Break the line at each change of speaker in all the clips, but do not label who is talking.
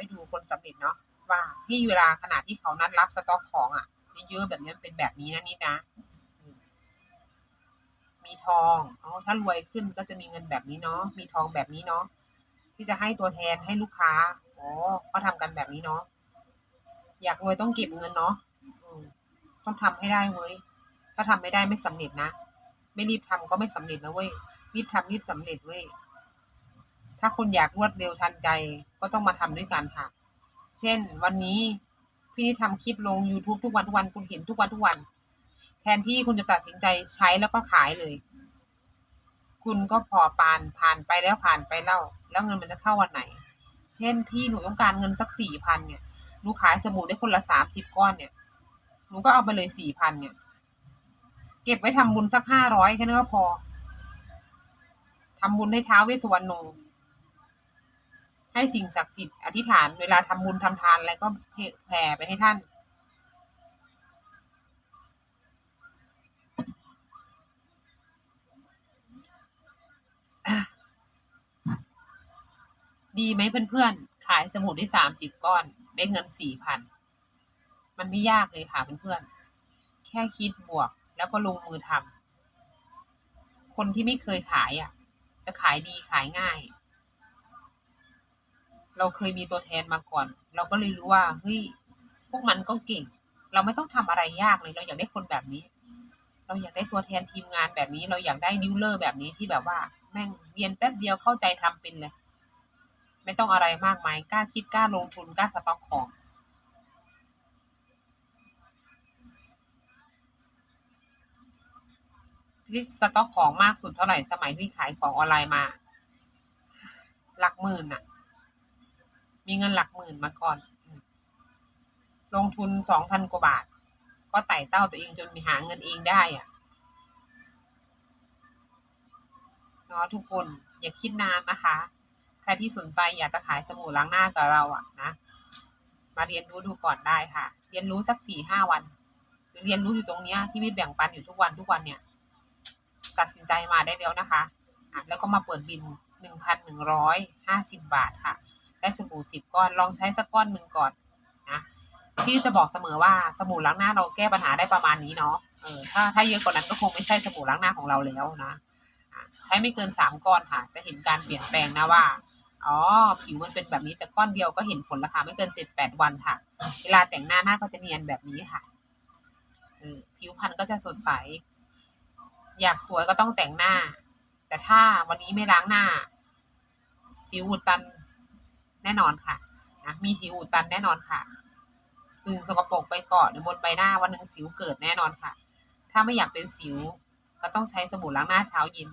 ว้ดูคนสำเร็จเนาะว่าที่เวลาขนาดที่เขานัดรับสต็อกของอะเยอะๆแบบนี้เป็นแบบนี้นะนิดนะ มีทองอ๋อถ้ารวยขึ้นก็จะมีเงินแบบนี้เนาะมีทองแบบนี้เนาะที่จะให้ตัวแทนให้ลูกค้าอ๋อก็ทำกันแบบนี้เนาะอยากรวยต้องเก็บเงินเนาะต้องทำให้ได้เว้ยถ้าทำไม่ได้ไม่สำเร็จนะ ไม่รีบทำก็ไม่สำเร็จนะเว้ยรีบทำรีบสำเร็จเว้ย ถ้าคุณอยากรวดเร็วทันใจก็ต้องมาทำด้วยกันค่ะ เช่น วันนี้พี่นี่ทำคลิปลง YouTube ทุกวันทุกวันคุณเห็นทุกวันทุกวัน แทนที่คุณจะตัดสินใจใช้แล้วก็ขายเลย คุณก็พอปานผ่านไปแล้วผ่านไปเล่า แล้วเงินมันจะเข้าวันไหน เช่น พี่หนูต้องการเงินสักสี่พันเนี่ยหนูขายสบู่ได้คนละสามสิบก้อนเนี่ยหนูก็เอาไปเลยสี่พันเนี่ย เก็บไว้ทำบุญสักห้าร้อยแค่นั้นก็พอทำบุญให้ท้าวเวสสวรรณโน ให้สิ่งศักดิ์สิทธิ์อธิษฐานเวลาทำบุญทำทานอะไรก็แผ่ไปให้ท่าน ดีไหมเพื่อนๆ ขายสมุดได้สามสิบก้อน ได้เงินสี่พัน มันไม่ยากเลยค่ะเพื่อนๆ แค่คิดบวกแล้วก็ลงมือทำคนที่ไม่เคยขายอะ จะขายดีขายง่าย เราเคยมีตัวแทนมาก่อน เราก็เลยรู้ว่าเฮ้ยพวกมันก็เก่ง เราไม่ต้องทำอะไรยากเลย เราอยากได้คนแบบนี้ เราอยากได้ตัวแทนทีมงานแบบนี้ เราอยากได้ดิวเลอร์แบบนี้ที่แบบว่า แม่งเรียนแป๊บเดียวเข้าใจทำเป็นเลย ไม่ต้องอะไรมากมายกล้าคิดกล้าลงทุนกล้าสต็อกของที่สต็อกของมากสุดเท่าไหร่สมัยที่ขายของออนไลน์มา หลักหมื่นอะ มีเงินหลักหมื่นมาก่อน ลงทุนสองพันกว่าบาท ก็ไต่เต้าตัวเองจนมีหาเงินเองได้อะเนาะทุกคนอย่าคิดนานนะคะ ใครที่สนใจอยากจะขายสบู่ล้างหน้ากับเราอะนะมาเรียนรู้ดูก่อนได้ค่ะ เรียนรู้สักสี่ห้าวันหรือเรียนรู้อยู่ตรงเนี้ยที่วิทย์แบ่งปันอยู่ทุกวันทุกวันเนี่ย ตัดสินใจมาได้แล้วนะคะอะแล้วก็มาเปิดบินหนึ่งพันหนึ่งร้อยห้าสิบบาทค่ะ ได้สบู่สิบก้อนลองใช้สักก้อนหนึ่งก่อนนะพี่จะบอกเสมอว่าสบู่ล้างหน้าเราแก้ปัญหาได้ประมาณนี้เนาะเออถ้าถ้าเยอะกว่านั้นก็คงไม่ใช่สบู่ล้างหน้าของเราแล้วนะใช้ไม่เกินสามก้อนค่ะ จะเห็นการเปลี่ยนแปลงนะว่าอ๋อผิวมันเป็นแบบนี้แต่ก้อนเดียวก็เห็นผลแล้วค่ะไม่เกินเจ็ดแปดวันค่ะ เวลาแต่งหน้าหน้าก็จะเนียนแบบนี้ค่ะเออผิวพรรณก็จะสดใส อยากสวยก็ต้องแต่งหน้า แต่ถ้าวันนี้ไม่ล้างหน้า สิวอุดตัน แน่นอนค่ะนะมีสิวอุดตันแน่นอนค่ะซึงสกปรกไปเกาะอยู่บนใบหน้าวันหนึ่งสิวเกิดแน่นอนค่ะ ถ้าไม่อยากเป็นสิว ก็ต้องใช้สบู่ล้างหน้าเช้าเย็น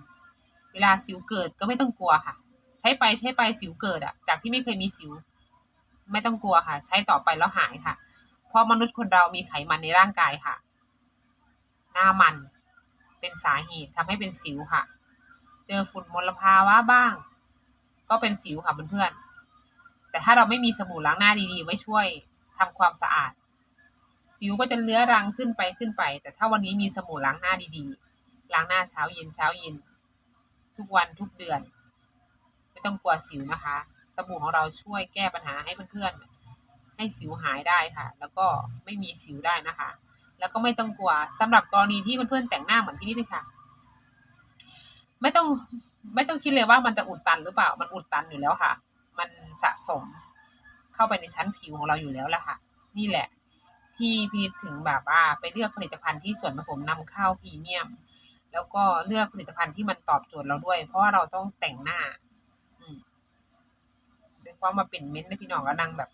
เวลาสิวเกิดก็ไม่ต้องกลัวค่ะ ใช้ไปใช้ไปสิวเกิดอะจากที่ไม่เคยมีสิว ไม่ต้องกลัวค่ะ ใช้ต่อไปแล้วหายค่ะ เพราะมนุษย์คนเรามีไขมันในร่างกายค่ะ หน้ามันเป็นสาเหตุทำให้เป็นสิวค่ะ เจอฝุ่นมลภาวะบ้าง ก็เป็นสิวค่ะเพื่อนๆ แต่ถ้าเราไม่มีสบู่ล้างหน้าดีๆไว้ช่วยทำความสะอาด สิวก็จะเลื้อรังขึ้นไปขึ้นไป แต่ถ้าวันนี้มีสบู่ล้างหน้าดีๆ ล้างหน้าเช้าเย็นเช้าเย็น ทุกวันทุกเดือน ไม่ต้องกลัวสิวนะคะ สบู่ของเราช่วยแก้ปัญหาให้เพื่อนๆ ให้สิวหายได้ค่ะ แล้วก็ไม่มีสิวได้นะคะ แล้วก็ไม่ต้องกลัวสำหรับกรณีที่เพื่อนๆแต่งหน้าเหมือนที่นี่เลยค่ะ ไม่ต้องไม่ต้องคิดเลยว่ามันจะอุดตันหรือเปล่า มันอุดตันอยู่แล้วค่ะ มันสะสมเข้าไปในชั้นผิวของเราอยู่แล้วแหละค่ะ นี่แหละ ที่พี่นิดถึงแบบว่าไปเลือกผลิตภัณฑ์ที่ส่วนผสมนำเข้าพรีเมียม แล้วก็เลือกผลิตภัณฑ์ที่มันตอบโจทย์เราด้วย เพราะว่าเราต้องแต่งหน้าอืมด้วยความมาเป็นเม้นต์นะพี่น้องก็นั่งแบบ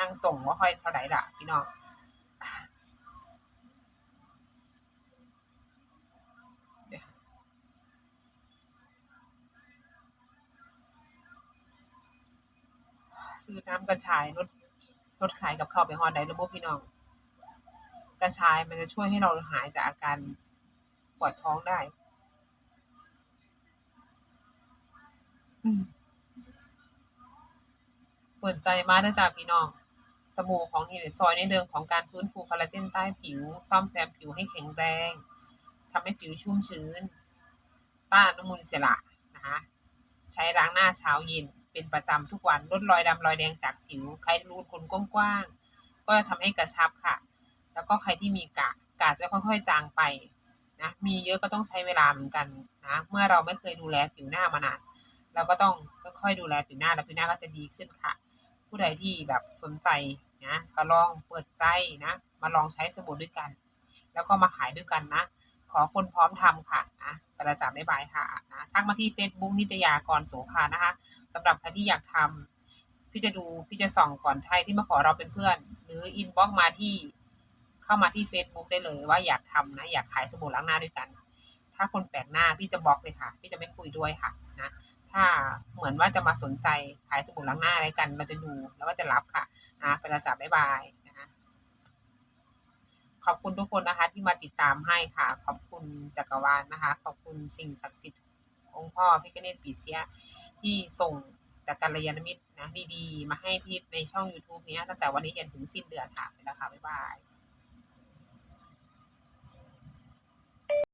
นั่งตรงว่าค่อยเท่าไหร่ล่ะพี่น้อง ซื้อน้ำกระชายลดลดขายกับข้าวไปฮอดได้ระบบพี่น้อง กระชายมันจะช่วยให้เราหายจากอาการปวดท้องได้เปิดใจมาเด้อจ้าพี่น้อง สบู่ของนี่เลซอยในเรื่องของการฟื้นฟูคอลลาเจนใต้ผิว ซ่อมแซมผิวให้แข็งแรงทำให้ผิวชุ่มชื้น ต้านอนุมูลอิสระนะคะ ใช้ล้างหน้าเช้าเย็น เป็นประจำทุกวันลดรอยดำรอยแดงจากสิวใครรูดขนกว้างๆก็จะทำให้กระชับค่ะ แล้วก็ใครที่มีกะกะจะค่อยๆจางไปนะมีเยอะก็ต้องใช้เวลาเหมือนกันนะเมื่อเราไม่เคยดูแลผิวหน้ามานานเราก็ต้องค่อยๆดูแลผิวหน้าแล้วผิวหน้าก็จะดีขึ้นค่ะ ผู้ใดที่แบบสนใจนะก็ลองเปิดใจนะ มาลองใช้สบู่ด้วยกัน แล้วก็มาขายด้วยกันนะ ขอคนพร้อมทำค่ะนะ ประจำบ๊ายบายค่ะนะทักมาที่ Facebook นิตยากรโสภานะคะสำหรับใครที่อยากทำพี่จะดูพี่จะส่องก่อนใครที่มาขอเราเป็นเพื่อน หรืออินบ็อกมาที่เข้ามาที่ Facebook ได้เลยว่าอยากทำนะ อยากขายสบู่ล้างหน้าด้วยกัน ถ้าคนแปลกหน้าพี่จะบล็อกเลยค่ะ พี่จะไม่คุยด้วยค่ะนะถ้าเหมือนว่าจะมาสนใจขายสบู่ล้างหน้าอะไรกัน เราจะดูแล้วก็จะรับค่ะนะเป็นระจับบ๊ายบาย ขอบคุณทุกคนนะคะ ที่มาติดตามให้ค่ะ ขอบคุณจักรวาลนะคะ ขอบคุณสิ่งศักดิ์สิทธิ์องค์พ่อพิกเนตปีเสียที่ส่งจากกัลยาณมิตรนะดีๆ มาให้พี่ในช่อง YouTube นี้ตั้งแต่วันนี้ยันถึงสิ้นเดือนค่ะไปแล้วค่ะ บ๊ายบาย